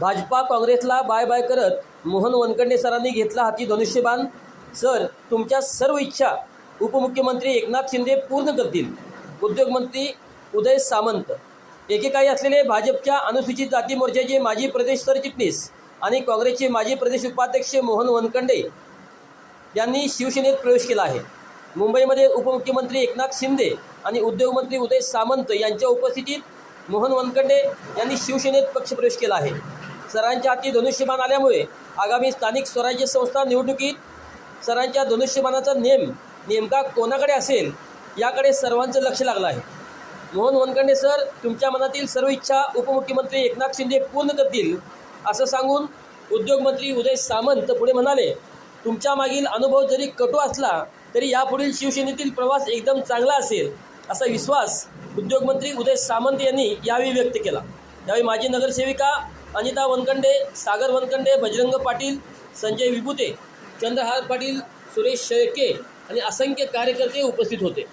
भाजपा काँग्रेसला bye bye करत मोहन वनकंडे सरांनी घेतला हाती धनुष्यबाण. सर तुमच्या सर्व इच्छा उपमुख्यमंत्री एकनाथ शिंदे पूर्ण करतील. उद्योगमंत्री उदय सामंत. एकेकाळी असलेले भाजपच्या अनुसूचित जाती मोर्चाचे माजी प्रदेश सरचिटणीस आणि काँग्रेसचे माजी प्रदेश उपाध्यक्ष मोहन वनकंडे यांनी शिवसेनेत प्रवेश केला आहे. मुंबईमध्ये उपमुख्यमंत्री एकनाथ शिंदे आणि उद्योगमंत्री उदय सामंत यांच्या उपस्थितीत मोहन वनकंडे यांनी शिवसेनेत पक्षप्रवेश केला आहे. सरांच्या हाती धनुष्यबाण आल्यामुळे आगामी स्थानिक स्वराज्य संस्था निवडणुकीत सरांच्या धनुष्यबाणाचा नेम नेमका कोणाकडे असेल याकडे सर्वांचं लक्ष लागलं आहे. मोहन वनकंडे सर तुमच्या मनातील सर्व इच्छा उपमुख्यमंत्री एकनाथ शिंदे पूर्ण करतील असं सांगून उद्योगमंत्री उदय सामंत पुढे म्हणाले तुमच्या मागील अनुभव जरी कटू असला तरी यापुढील शिवसेनेतील प्रवास एकदम चांगला असेल असा विश्वास उद्योगमंत्री उदय सामंत यांनी यावेळी व्यक्त केला. यावेळी माजी नगरसेविका अनिता वनकंडे सागर वनकंडे बजरंग पाटील संजय विभुते चंद्रहार पाटील सुरेश शेळके आणि असंख्य कार्यकर्ते उपस्थित होते.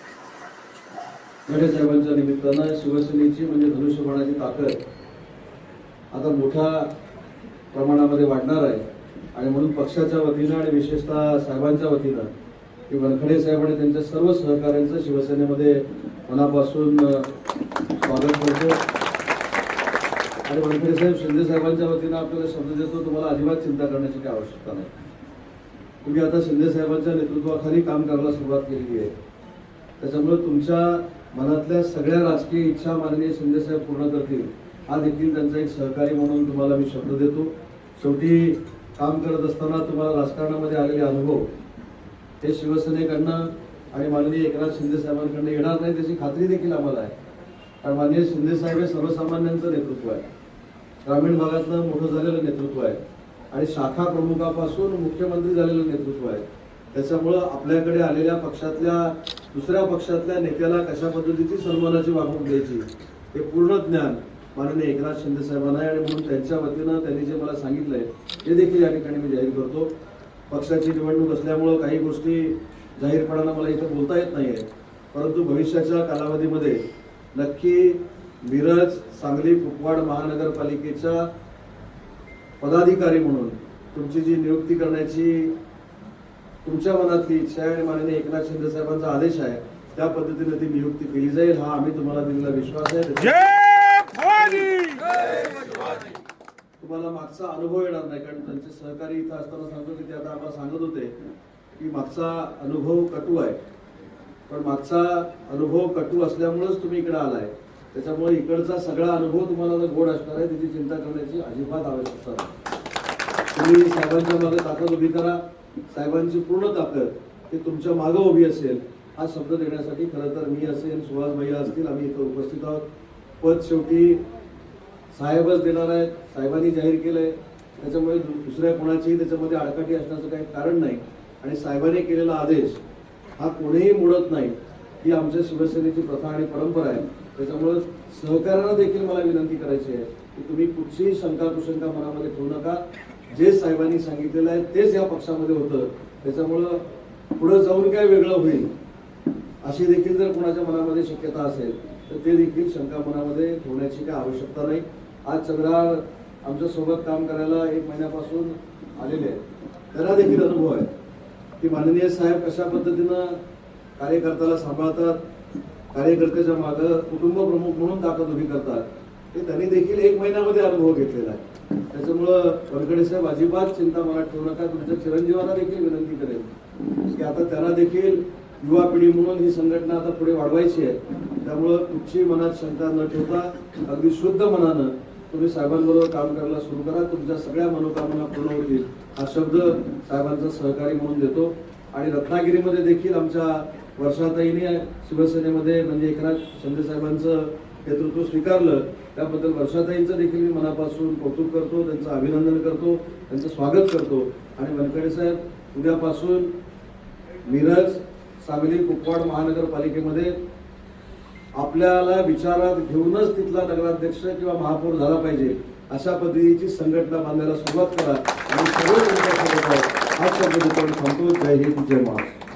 खडे साहेबांच्या निमित्तानं शिवसेनेची म्हणजे धनुष्यबाणाची ताकद आता मोठ्या प्रमाणामध्ये वाढणार आहे. आणि म्हणून पक्षाच्या वतीनं आणि विशेषतः साहेबांच्या वतीनं की वनखडे साहेब आणि त्यांच्या सर्व सहकाऱ्यांचं शिवसेनेमध्ये मनापासून स्वागत करतो. आणि वनखडे साहेब शिंदे साहेबांच्या वतीनं आपल्याला शब्द देतो तुम्हाला अजिबात चिंता करण्याची काही आवश्यकता नाही. तुम्ही आता शिंदे साहेबांच्या नेतृत्वाखाली काम करायला सुरुवात केलेली आहे. त्याच्यामुळे तुमच्या मनातल्या सगळ्या राजकीय इच्छा माननीय शिंदेसाहेब पूर्ण करतील हा देखील त्यांचा एक सहकारी म्हणून तुम्हाला मी शब्द देतो. शेवटी काम करत असताना तुम्हाला राजकारणामध्ये आलेले अनुभव हे शिवसेनेकडनं आणि माननीय एकनाथ शिंदे साहेबांकडनं येणार नाही त्याची खात्री देखील आम्हाला आहे. कारण माननीय शिंदे साहेब हे सर्वसामान्यांचं नेतृत्व आहे. ग्रामीण भागातलं मोठं झालेलं नेतृत्व आहे. आणि शाखा प्रमुखापासून मुख्यमंत्री झालेलं नेतृत्व आहे. त्याच्यामुळं आपल्याकडे आलेल्या पक्षातल्या दुसऱ्या पक्षातल्या नेत्याला कशा पद्धतीची सन्मानाची वागणूक द्यायची हे पूर्ण ज्ञान माननीय एकनाथ शिंदे साहेबांना आहे. आणि म्हणून त्यांच्या वतीनं त्यांनी जे मला सांगितलंय ते देखील या ठिकाणी मी जाहीर करतो. पक्षाची निवडणूक असल्यामुळं काही गोष्टी जाहीरपणानं मला इथं बोलता येत नाही आहेत परंतु भविष्याच्या कालावधीमध्ये नक्की मिरज सांगली कुपवाड महानगरपालिकेच्या पदाधिकारी म्हणून तुमची जी नियुक्ती करण्याची तुमच्या मनातली इच्छा आहे आणि माननीय एकनाथ शिंदे साहेबांचा आदेश आहे त्या पद्धतीने ती नियुक्ती केली जाईल हा आम्ही तुम्हाला दिलेला विश्वास आहे. जय भवानी! तुम्हाला मागचा अनुभव येणार नाही कारण त्यांचे सहकारी इथं असताना सांगतो की ते आता आम्हाला सांगत होते की मागचा अनुभव कटू आहे. पण मागचा अनुभव कटू असल्यामुळेच तुम्ही इकडे आलाय. त्याच्यामुळे इकडचा सगळा अनुभव तुम्हाला जर गोड असणार आहे त्याची चिंता करण्याची अजिबात आवश्यकता नाही. तुम्ही साहेबांच्या मागे ताकद उभी करा. साहेबांची पूर्ण ताकद ही तुमच्या मागं उभी असेल हा शब्द देण्यासाठी खरं तर मी असेल सुहास भैया असतील आम्ही इथं उपस्थित आहोत. पद शेवटी साहेबच देणार आहेत. साहेबांनी जाहीर केलं आहे त्याच्यामुळे दु- दुसऱ्या कोणाचीही त्याच्यामध्ये आडकाठी असण्याचं काही कारण नाही. आणि साहेबांनी केलेला आदेश हा कोणीही मोडत नाही. ही आमच्या शिवसेनेची प्रथा आणि परंपरा आहे. त्याच्यामुळं सहकाऱ्यांना देखील मला विनंती करायची आहे की तुम्ही कुठचीही शंका कुशंका मनामध्ये ठेवू नका. जे साहेबांनी सांगितलेलं आहे तेच या पक्षामध्ये होतं. त्याच्यामुळं पुढं जाऊन काय वेगळं होईल अशी देखील जर कोणाच्या मनामध्ये शक्यता असेल तर ते देखील शंका मनामध्ये ठेवण्याची काही आवश्यकता नाही. आज चंद्रार आमच्यासोबत काम करायला एक महिन्यापासून आलेले आहेत. त्यांना देखील अनुभव आहे. की माननीय साहेब कशा पद्धतीनं कार्यकर्त्याला सांभाळतात कार्यकर्त्याच्या मागं कुटुंब प्रमुख म्हणून ताकद उभी करतात ते त्यांनी देखील एक महिन्यामध्ये अनुभव घेतलेला आहे. त्याच्यामुळं वनकडे साहेब अजिबात चिंता मनात ठेवू नका. तुमच्या चिरंजीवांना देखील विनंती करेल की आता त्यांना देखील युवा पिढी म्हणून ही संघटना आता पुढे वाढवायची आहे. त्यामुळं कुठची मनात शंका न ठेवता अगदी शुद्ध मनानं तुम्ही साहेबांबरोबर काम करायला सुरू करा. तुमच्या सगळ्या मनोकामना पूर्ण होतील. हा शब्द साहेबांचा सहकारी म्हणून देतो. आणि रत्नागिरीमध्ये देखील आमच्या वर्षाताईने शिवसेनेमध्ये म्हणजे एकनाथ शिंदे साहेबांचं नेतृत्व स्वीकारलं. त्याबद्दल वर्षाताईंचं देखील मी मनापासून कौतुक करतो त्यांचं अभिनंदन करतो त्यांचं स्वागत करतो. आणि वनखेडे साहेब उद्यापासून मिरज सांगली कुपवाड महानगरपालिकेमध्ये आपल्याला विचारात घेऊनच तिथला नगराध्यक्ष किंवा महापौर झाला पाहिजे अशा पद्धतीची संघटना बांधायला सुरुवात करा. आणि सर्व आज सोबत शब्द थांबतो जय हिंद जय महाराष्ट्र.